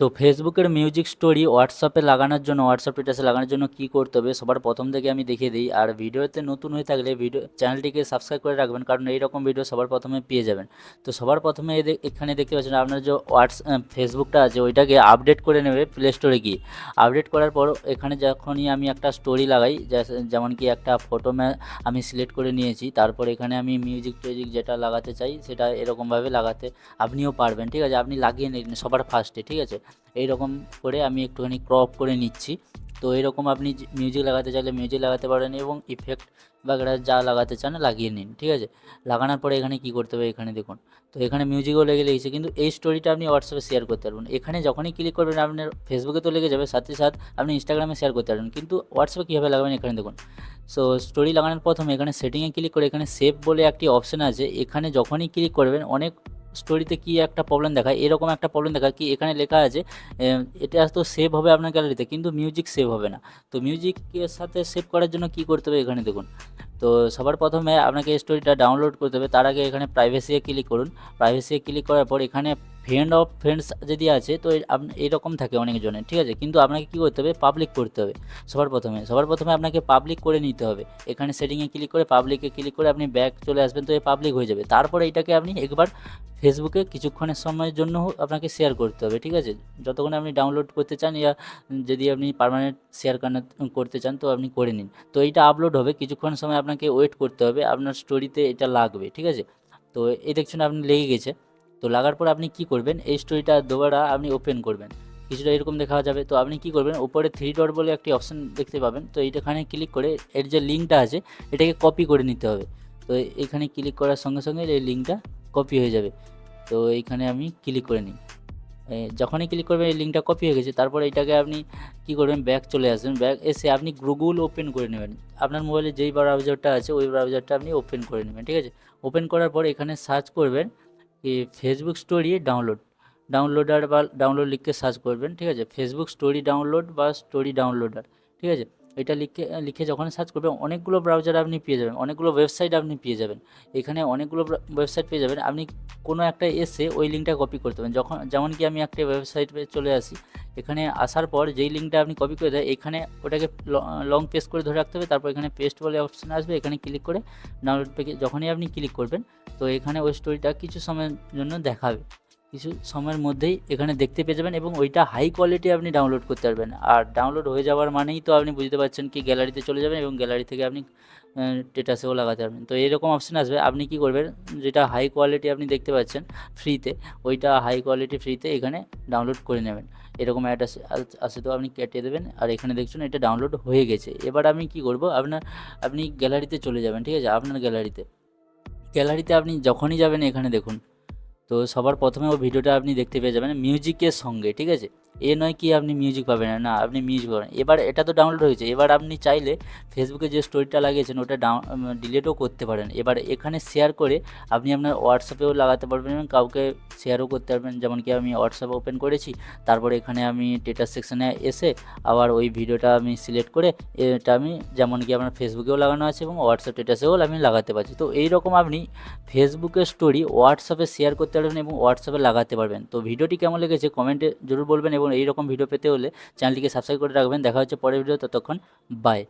তো ফেসবুকের music story হোয়াটসঅ্যাপে লাগানোর জন্য হোয়াটসঅ্যাপ স্ট্যাটাসে লাগানোর জন্য কী করতে হবে সবার প্রথম থেকে আমি দেখিয়ে দিই। আর ভিডিওতে নতুন হয়ে থাকলে ভিডিও, চ্যানেলটিকে সাবস্ক্রাইব করে রাখবেন, কারণ এই রকম ভিডিও সবার প্রথমে পেয়ে যাবেন। তো সবার প্রথমে এখানে দেখতে পাচ্ছেন আপনার যে হোয়াটস ফেসবুকটা আছে, ওইটাকে আপডেট করে নেবে প্লে স্টোরে গিয়ে। আপডেট করার পর এখানে যখনই আমি একটা স্টোরি লাগাই যেমন কি একটা ফটো আমি সিলেক্ট করে নিয়েছি, তারপর এখানে আমি মিউজিক টিউজিক যেটা লাগাতে চাই, সেটা এরকমভাবে লাগাতে আপনিও পারবেন, ঠিক আছে? আপনি লাগিয়ে নিন সবার ফার্স্টে ঠিক আছে? এইরকম করে আমি একটুখানি ক্রপ করে নিচ্ছি। তো এরকম আপনি মিউজিক লাগাতে চাইলে মিউজিক লাগাতে পারেন এবং ইফেক্ট বাগেরা যা লাগাতে চান লাগিয়ে নিন, ঠিক আছে? লাগানোর পরে এখানে কি করতে হবে এখানে দেখুন। তো এখানে মিউজিকও লেগে লেগেছে, কিন্তু এই স্টোরিটা আপনি হোয়াটসঅ্যাপে শেয়ার করতে পারবেন। এখানে যখনই ক্লিক করবেন, আপনার ফেসবুকে তো লেগে যাবে, সাথে সাথে আপনি ইনস্টাগ্রামে শেয়ার করতে পারবেন। কিন্তু হোয়াটসঅ্যাপে কীভাবে লাগাবেন এখানে দেখুন। সো স্টোরি লাগানোর প্রথমে এখানে সেটিংয়ে ক্লিক করে এখানে সেভ বলে একটি অপশান আছে। এখানে যখনই ক্লিক করবেন, অনেক স্টোরিতে কি একটা প্রবলেম দেখায়? এরকম একটা প্রবলেম দেখায় কি এখানে লেখা আছে এটা তো সেভ হবে আপনার গ্যালারিতে কিন্তু মিউজিক সেভ হবে না। তো মিউজিকের সাথে সেভ করার জন্য কি করতে হবে এখানে দেখুন। তো সবার প্রথমে আপনাকে স্টোরিটা ডাউনলোড করতে হবে, তার আগে এখানে প্রাইভেসিয়ে ক্লিক করুন। প্রাইভেসিয়ে ক্লিক করার পর এখানে ফ্রেন্ড অফ ফ্রেন্ডস যদি আছে, তো এরকম থাকে অনেকজনের ঠিক আছে? কিন্তু আপনাকে কী করতে হবে? পাবলিক করতে হবে সবার প্রথমে। সবার প্রথমে আপনাকে পাবলিক করে নিতে হবে। এখানে সেটিংয়ে ক্লিক করে পাবলিকে ক্লিক করে আপনি ব্যাক চলে আসবেন, তো এই পাবলিক হয়ে যাবে। তারপরে এইটাকে আপনি একবার ফেসবুকে কিছুক্ষণের সময়ের জন্য আপনাকে শেয়ার করতে হবে, ঠিক আছে? যতক্ষণ আপনি ডাউনলোড করতে চান ইয়া, যদি আপনি পার্মানেন্ট শেয়ার করতে চান তো আপনি করে নিন। তো এইটা আপলোড হবে কিছুক্ষণ সময় আপনাকে ওয়েট করতে হবে, আপনার স্টোরিতে এটা লাগবে, ঠিক আছে? তো এই দেখছেন আপনি লেগে গেছে। তো লাগার পর আপনি কি করবেন? এই স্টোরিটা দুবারা আপনি ওপেন করবেন। কিছুটা এরকম দেখা যাবে। তো আপনি কি করবেন? উপরে থ্রি ডট বলে একটি অপশন দেখতে পাবেন। তো এইটাখানে ক্লিক করে এর যে লিঙ্কটা আছে, এটাকে কপি করে নিতে হবে। তো এখানে ক্লিক করার সঙ্গে সঙ্গে এই লিঙ্কটা কপি হয়ে যাবে। তো এইখানে আমি ক্লিক করে নিই। যখনই ক্লিক করবেন এই লিঙ্কটা কপি হয়ে গেছে, তারপর এটাকে আপনি কি করবেন? ব্যাক চলে আসবেন। ব্যাক এসে আপনি গুগল ওপেন করে নেবেন। আপনার মোবাইলে যেই ব্রাউজারটা আছে, ওই ব্রাউজারটা আপনি ওপেন করে নেবেন, ঠিক আছে? ওপেন করার পর এখানে সার্চ করবেন ফেসবুক স্টোরি ডাউনলোড ডাউনলোডার বা ডাউনলোড লিখে সার্চ করবেন, ঠিক আছে? ফেসবুক স্টোরি ডাউনলোড বা স্টোরি ডাউনলোডার ঠিক আছে? এটা লিখে লিখে যখন সার্চ করবেন, অনেকগুলো ব্রাউজার আপনি পেয়ে যাবেন, অনেকগুলো ওয়েবসাইট আপনি পেয়ে যাবেন। এখানে অনেকগুলো ওয়েবসাইট পেয়ে যাবেন। আপনি কোনো একটা এসে ওই লিঙ্কটা কপি করতে পারেন যখন, যেমন কি আমি একটা ওয়েবসাইটে চলে আসি, এখানে আসার পর যেই লিঙ্কটা আপনি কপি করে দেয় এখানে ওটাকে লং পেস্ট করে ধরে রাখতে হবে। তারপর এখানে পেস্ট বলে অপশান আসবে, এখানে ক্লিক করে ডাউনলোড পেকে যখনই আপনি ক্লিক করবেন, তো এখানে ওই স্টোরিটা কিছু সময়ের জন্য দেখাবে। কিছু সময়ের মধ্যেই এখানে দেখতে পেয়ে যাবেন এবং ওইটা হাই কোয়ালিটি আপনি ডাউনলোড করতে পারবেন। আর ডাউনলোড হয়ে যাওয়ার মানেই তো আপনি বুঝতে পারছেন কি গ্যালারিতে চলে যাবেন এবং গ্যালারি থেকে আপনি স্টেটাসেও লাগাতে পারবেন। তো এরকম অপশান আসবে। আপনি কি করবেন? যেটা হাই কোয়ালিটি আপনি দেখতে পাচ্ছেন ফ্রিতে ওইটা হাই কোয়ালিটি ফ্রিতে এখানে ডাউনলোড করে নেবেন। এরকম অ্যাড আসে, আস- তো আপনি কেটে দেবেন। আর এখানে দেখছেন এটা ডাউনলোড হয়ে গেছে। এবার আমি কি করব? আপনার, আপনি গ্যালারিতে চলে যাবেন, ঠিক আছে? আপনার গ্যালারিতে গ্যালারিতে আপনি যখনই যাবেন এখানে দেখুন তো সবার প্রথমে ও ভিডিওটা আপনি দেখতে পেয়ে যাবেন মিউজিকের সঙ্গে ঠিক আছে? এ নয় কি আপনি মিউজিক পাবেন, না না, আপনি মিউজিক পাবেন। এবার এটা তো ডাউনলোড হয়েছে, এবার আপনি চাইলে ফেসবুকে যে স্টোরিটা লাগিয়েছেন, ওটা ডাউন ডিলিটও করতে পারেন। এবার এখানে শেয়ার করে আপনি আপনার হোয়াটসঅ্যাপেও লাগাতে পারবেন, এবং কাউকে শেয়ারও করতে পারবেন। যেমন কি আমি হোয়াটসঅ্যাপ ওপেন করেছি, তারপরে এখানে আমি টেটাস সেকশনে এসে আবার ওই ভিডিওটা আমি সিলেক্ট করে এটা আমি, যেমন কি আপনার ফেসবুকেও লাগানো আছে, এবং হোয়াটসঅ্যাপ স্ট্যাটাসেও আমি লাগাতে পারছি। তো এই রকম আপনি ফেসবুকের স্টোরি হোয়াটসঅ্যাপে শেয়ার করতে পারবেন, এবং হোয়াটসঅ্যাপে লাগাতে পারবেন। তো ভিডিওটি কেমন লেগেছে কমেন্টে জরুর বলবেন, এবং এই রকম ভিডিও পেতে হলে চ্যানেলটিকে সাবস্ক্রাইব করে রাখবেন। দেখা হচ্ছে পরের ভিডিও ততক্ষণ বাই